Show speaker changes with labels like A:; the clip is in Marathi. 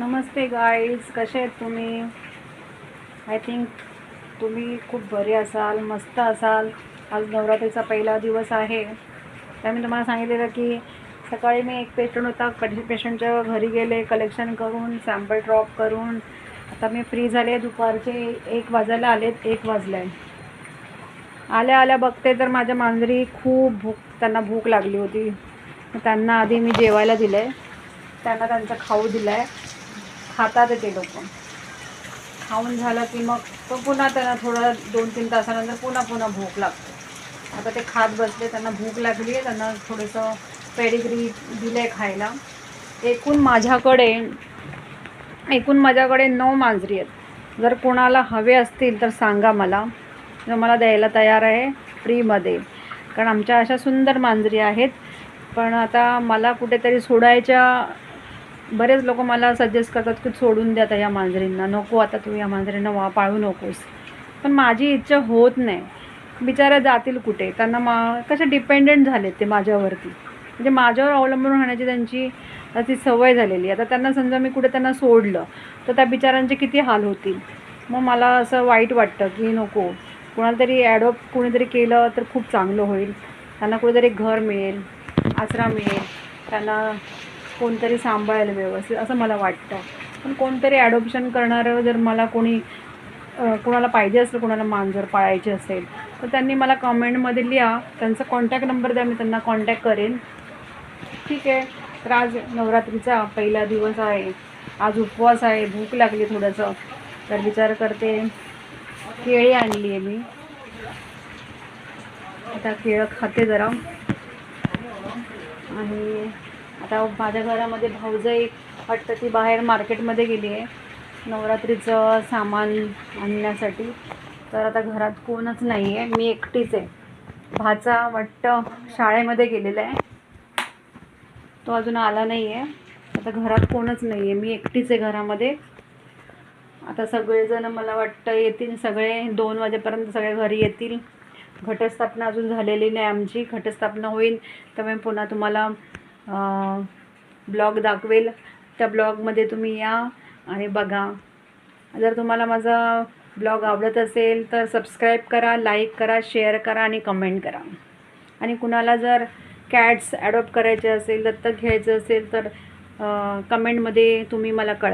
A: नमस्ते गाईज कसे आहेत तुम्ही? आय थिंक तुम्ही खूप बरे असाल मस्त असाल. आज नवरात्रीचा पहिला दिवस आहे. तर मी तुम्हाला सांगितलेलं की सकाळी मी एक पेशंट होता कठीण पेशंटच्या घरी गेले कलेक्शन करून सॅम्पल ड्रॉप करून. आता मी फ्री झाले दुपारचे एक वाजायला आलेत एक वाजले आहे आल्या आल्या बघते तर माझ्या मांजरी खूप भूक त्यांना भूक लागली होती. त्यांना आधी मी जेवायला दिलं आहे त्यांना त्यांचा खाऊ दिला आहे खातात ते लोक. खाऊन झालं की मग तो पुन्हा त्यांना थोडं दोन तीन तासानंतर पुन्हा पुन्हा भूक लागते. आता ते खात बसले त्यांना भूक लागली आहे त्यांना थोडंसं पेडिग्री दिलं आहे खायला. एकूण माझ्याकडे एकूण माझ्याकडे नऊ मांजरी आहेत. जर कोणाला हवे असतील तर सांगा मला. मी मला द्यायला तयार आहे फ्रीमध्ये. कारण आमच्या अशा सुंदर मांजरी आहेत. पण आता मला कुठेतरी सोडायच्या बरेच लोक मला सजेस्ट करतात की सोडून द्या आता या मांजरींना. नको आता तू या मांजरींना वा पाळू नकोस. पण माझी इच्छा होत नाही. बिचाऱ्या जातील कुठे? त्यांना मा कसे डिपेंडेंट झालेत ते माझ्यावरती. म्हणजे माझ्यावर अवलंबून राहण्याची त्यांची ती सवय झालेली आता त्यांना समजा मी कुठे त्यांना सोडलं तर त्या बिचारांचे किती हाल होतील? मग मला असं वाईट वाटतं की नको. कोणाला तरी ॲडॉप्ट कोणीतरी केलं तर खूप चांगलं होईल. त्यांना कुठेतरी घर मिळेल आसरा मिळेल. त्यांना कोणतरी सांभाळेल व्यवस्थित असं मला वाटतं. पण कोणतरी ॲडॉप्शन करणारं जर मला कोणी कोणाला पाहिजे असेल कोणाला मांजर पाळायची असेल तर त्यांनी मला कमेंटमध्ये लिहा. त्यांचा कॉन्टॅक्ट नंबर द्या मी त्यांना कॉन्टॅक्ट करेन. ठीक आहे. तर आज नवरात्रीचा पहिला दिवस आहे. आज उपवास आहे. भूक लागली थोडंसं. तर विचार करते. केळी आणली आहे मी. आता केळं खाते जरा. आणि आता माझ्या घरामध्ये भाऊजाई वाटतं ती बाहेर मार्केटमध्ये गेली आहे. नवरात्रीचं सामान आणण्यासाठी. तर आता घरात कोणच नाही आहे. मी एकटीच आहे. भाचा वाटतं शाळेमध्ये गेलेला आहे. तो अजून आला नाही आहे. आता घरात कोणच नाही आहे. मी एकटीच आहे घरामध्ये. आता सगळेजण मला वाटतं येतील. सगळे दोन वाजेपर्यंत सगळे घरी येतील. घटस्थापना अजून झालेली नाही आमची. घटस्थापना होईल. तर मी पुन्हा तुम्हाला ब्लॉग दाखवेल. त्या ब्लॉगमध्ये तुम्ही या आणि बघा. जर तुम्हाला माझा ब्लॉग आवडत असेल तर सबस्क्राईब करा लाईक करा शेअर करा आणि कमेंट करा. आणि कुणाला जर कॅट्स ॲडॉप्ट करायचे असेल दत्तक घ्यायचं असेल तर कमेंटमध्ये तुम्ही मला कळवा.